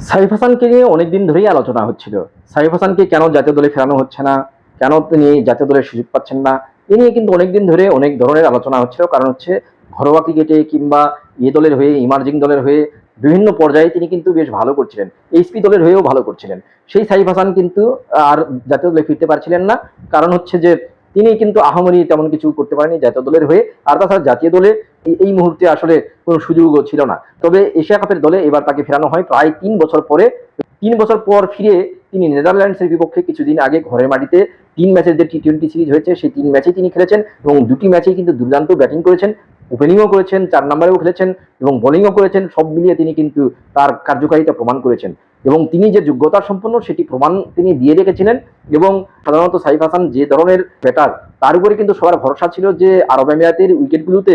সাইফ হাসানকে নিয়ে অনেকদিন ধরেই আলোচনা হচ্ছিল। সাইফ হাসানকে কেন জাতীয় দলে ফেরানো হচ্ছে না? কেন তিনি জাতীয় দলের সুযোগ পাচ্ছেন না? এ নিয়ে কিন্তু অনেকদিন ধরে অনেক ধরনের আলোচনা হচ্ছিল। কারণ হচ্ছে ঘরোয়া ক্রিকেটে কিংবা এ দলের হয়ে, ইমার্জিং দলের হয়ে বিভিন্ন পর্যায়ে তিনি কিন্তু বেশ ভালো করছিলেন। এইচপি দলের হয়েও ভালো করছিলেন। সেই সাইফ হাসান কিন্তু আর জাতীয় দলে ফিরতে পারছিলেন না। কারণ হচ্ছে যে তিনি কিন্তু আহামরি তেমন কিছু করতে পারেনি জাতীয় দলের হয়ে। আর তাছাড়া জাতীয় দলে এই- মুহূর্তে আসলে কোনো সুযোগও ছিল না। তবে এশিয়া কাপের দলে এবার তাকে ফেরানো হয়। প্রায় তিন বছর পরে তিন বছর পর ফিরে তিনি নেদারল্যান্ডসের বিপক্ষে কিছুদিন আগে ঘরের মাটিতে তিন ম্যাচের যে টি টোয়েন্টি সিরিজ হয়েছে, সেই তিন ম্যাচেই তিনি খেলেছেন এবং দুটি ম্যাচেই কিন্তু দুর্দান্ত ব্যাটিং করেছেন। ওপেনিংও করেছেন, চার নম্বরেও খেলেছেন এবং বোলিংও করেছেন, সব মিলিয়ে তিনি কিন্তু তার কার্যকারিতা প্রমাণ করেছেন। এবং তিনি যে যোগ্যতা সম্পন্ন, সেটি প্রমাণ তিনি দিয়ে রেখেছিলেন এবং সাধারণত সাইফ হাসান যে ধরনের ব্যাটার তার উপরে কিন্তু সবার ভরসা ছিল যে আরব আমিরাতের উইকেটগুলোতে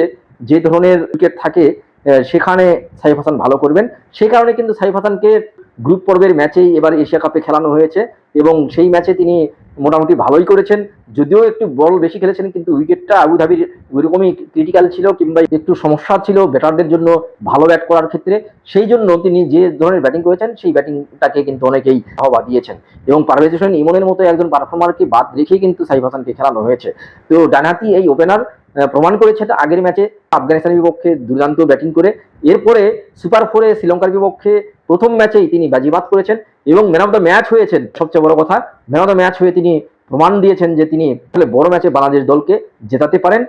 যে ধরনের উইকেট থাকে সেখানে সাইফ হাসান ভালো করবেন। সেই কারণে কিন্তু সাইফ হাসানকে গ্রুপ পর্বের ম্যাচেই এবার এশিয়া কাপে খেলানো হয়েছে এবং সেই ম্যাচে তিনি মোটামুটি ভালোই করেছেন। যদিও একটু বল বেশি খেলেছেন, কিন্তু উইকেটটা আবুধাবির ওইরকমই ক্রিটিক্যাল ছিল কিংবা একটু সমস্যা ছিল ব্যাটারদের জন্য ভালো ব্যাট করার ক্ষেত্রে। সেই জন্য তিনি যে ধরনের ব্যাটিং করেছেন, সেই ব্যাটিংটাকে কিন্তু অনেকেই হওয়া দিয়েছেন। এবং পারভেজ হোসেন ইমনের মতো একজন পারফর্মারকে বাদ রেখেই কিন্তু সাইফ হাসানকে খেলানো হয়েছে। তো ডানহাতি এই ওপেনার প্রমাণ করেছে আগের ম্যাচে আফগানিস্তানের বিপক্ষে দুর্দান্ত ব্যাটিং করে। এরপরে সুপার ফোরে শ্রীলঙ্কার বিপক্ষে প্রথম ম্যাচেই তিনি বাজিবাদ করেছেন এবং ম্যান অফ দ্য ম্যাচ হয়েছেন, সবচেয়ে বড় কথা। ম্যান অফ দ্য ম্যাচ হয়ে তিনি প্রমাণ দিয়েছেন যে তিনি তাহলে বড় ম্যাচে বাংলাদেশ দলকে জেতাতে পারেন,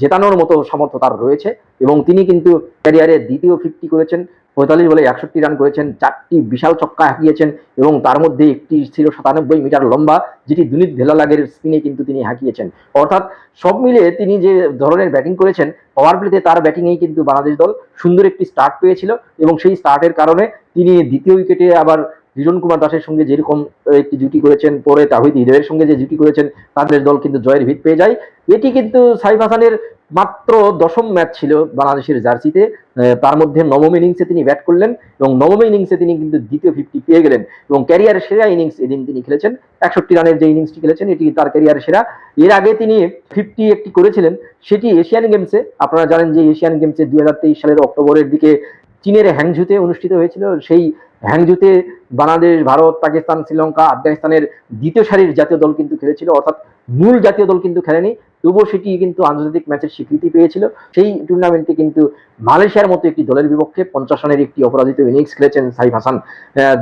জেতানোর মতো সামর্থ্য তার রয়েছে এবং তিনি কিন্তু ক্যারিয়ারে দ্বিতীয় ফিফটি করেছেন। পঁয়তাল্লিশ বলে একষট্টি রান করেছেন, চারটি বিশাল ছক্কা হাঁকিয়েছেন এবং তার মধ্যে একটি ছিল সাতানব্বই মিটার লম্বা, যেটি দুনিত ভেলালাগের স্পিনে কিন্তু তিনি হাঁকিয়েছেন। অর্থাৎ সব মিলে তিনি যে ধরনের ব্যাটিং করেছেন পাওয়ার প্লেতে তার ব্যাটিংয়েই কিন্তু বাংলাদেশ দল সুন্দর একটি স্টার্ট পেয়েছিল এবং সেই স্টার্টের কারণে তিনি দ্বিতীয় উইকেটে আবার লিটন কুমার দাসের সঙ্গে যেরকম একটি জুটি করেছেন পরে তাহিদ হৃদয়ের সঙ্গে যে জুটি করেছেন, তাদের দল কিন্তু জয়ের ভিত পেয়ে যায়। এটি কিন্তু সাইফ হাসানের মাত্র দশম ম্যাচ ছিল বাংলাদেশের জার্সিতে। তার মধ্যে নবম ইনিংসে তিনি ব্যাট করলেন এবং নবম ইনিংসে তিনি কিন্তু দ্বিতীয় ফিফটি পেয়ে গেলেন এবং ক্যারিয়ারের সেরা ইনিংস এদিন তিনি খেলেছেন। একষট্টি রানের যে ইনিংসটি খেলেছেন, এটি তার ক্যারিয়ার সেরা। এর আগে তিনি ফিফটি একটি করেছিলেন, সেটি এশিয়ান গেমসে। আপনারা জানেন যে এশিয়ান গেমসে দুই হাজার তেইশ সালের অক্টোবরের দিকে চীনের হ্যাংঝুতে অনুষ্ঠিত হয়েছিল। সেই হ্যাংঝুতে বাংলাদেশ, ভারত, পাকিস্তান, শ্রীলঙ্কা, আফগানিস্তানের দ্বিতীয় সারির জাতীয় দল কিন্তু খেলেছিল। অর্থাৎ মূল জাতীয় দল কিন্তু খেলেনি। তবুও সেটি কিন্তু আন্তর্জাতিক ম্যাচের স্বীকৃতি পেয়েছিল। সেই টুর্নামেন্টে কিন্তু মালয়েশিয়ার মতো একটি দলের বিপক্ষে পঞ্চাশ রানের একটি অপরাজিত ইনিংস খেলেছেন সাইফ হাসান।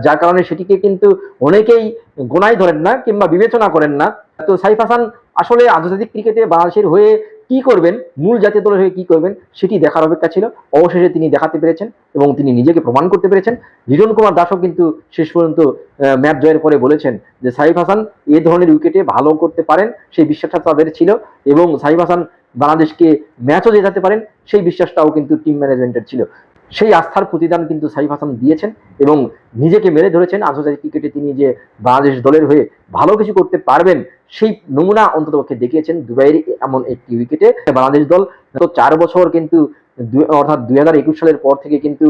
যার কারণে সেটিকে কিন্তু অনেকেই গোনাই ধরেন না কিংবা বিবেচনা করেন না। তো সাইফ হাসান আসলে আন্তর্জাতিক ক্রিকেটে বাংলাদেশের হয়ে কি করবেন, মূল জাতীয় দলের হয়ে কি করবেন, সেটি দেখার অপেক্ষা ছিল। অবশেষে তিনি দেখাতে পেরেছেন এবং তিনি নিজেকে প্রমাণ করতে পেরেছেন। লিটন কুমার দাসও কিন্তু শেষ পর্যন্ত ম্যাচ জয়ের পরে বলেছেন যে, সাইফ হাসান এ ধরনের উইকেটে ভালো করতে পারেন, সেই বিশ্বাসটা তাদের ছিল এবং সাইফ হাসান বাংলাদেশকে ম্যাচও জেতাতে পারেন, সেই বিশ্বাসটাও কিন্তু টিম ম্যানেজমেন্টের ছিল। সেই আস্থার প্রতিদান কিন্তু সাইফ হাসান দিয়েছেন এবং নিজেকে মেরে ধরেছেন। আন্তর্জাতিক ক্রিকেটে তিনি যে বাংলাদেশ দলের হয়ে ভালো কিছু করতে পারবেন সেই নমুনা অন্ততপক্ষে দেখিয়েছেন দুবাইয়ের এমন একটি উইকেটে বাংলাদেশ দল তো চার বছর কিন্তু অর্থাৎ দুই হাজার একুশ সালের পর থেকে কিন্তু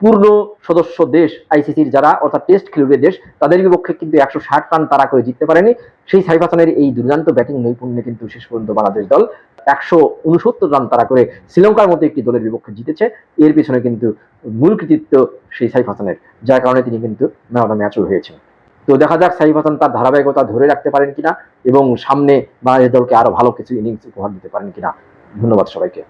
পূর্ণ সদস্য দেশ আইসিসির যারা, অর্থাৎ টেস্ট খেলবে দেশ, তাদের বিপক্ষে কিন্তু একশো ষাট রান তারা করে জিততে পারেনি। সেই সাইফ হাসানের এই দুর্দান্ত ব্যাটিং নৈপুণ্যে কিন্তু শেষ পর্যন্ত বাংলাদেশ দল একশো উনসত্তর রান তারা করে শ্রীলঙ্কার মতো একটি দলের বিপক্ষে জিতেছে। এর পিছনে কিন্তু মূল কৃতিত্ব সেই সাইফ হাসানের, যার কারণে তিনি কিন্তু ম্যাচও হয়েছেন। তো দেখা যাক সাইফ হাসান তার ধারাবাহিকতা ধরে রাখতে পারেন কিনা এবং সামনে বাংলাদেশ দলকে আরও ভালো কিছু ইনিংস উপহার দিতে পারেন কিনা। ধন্যবাদ সবাইকে।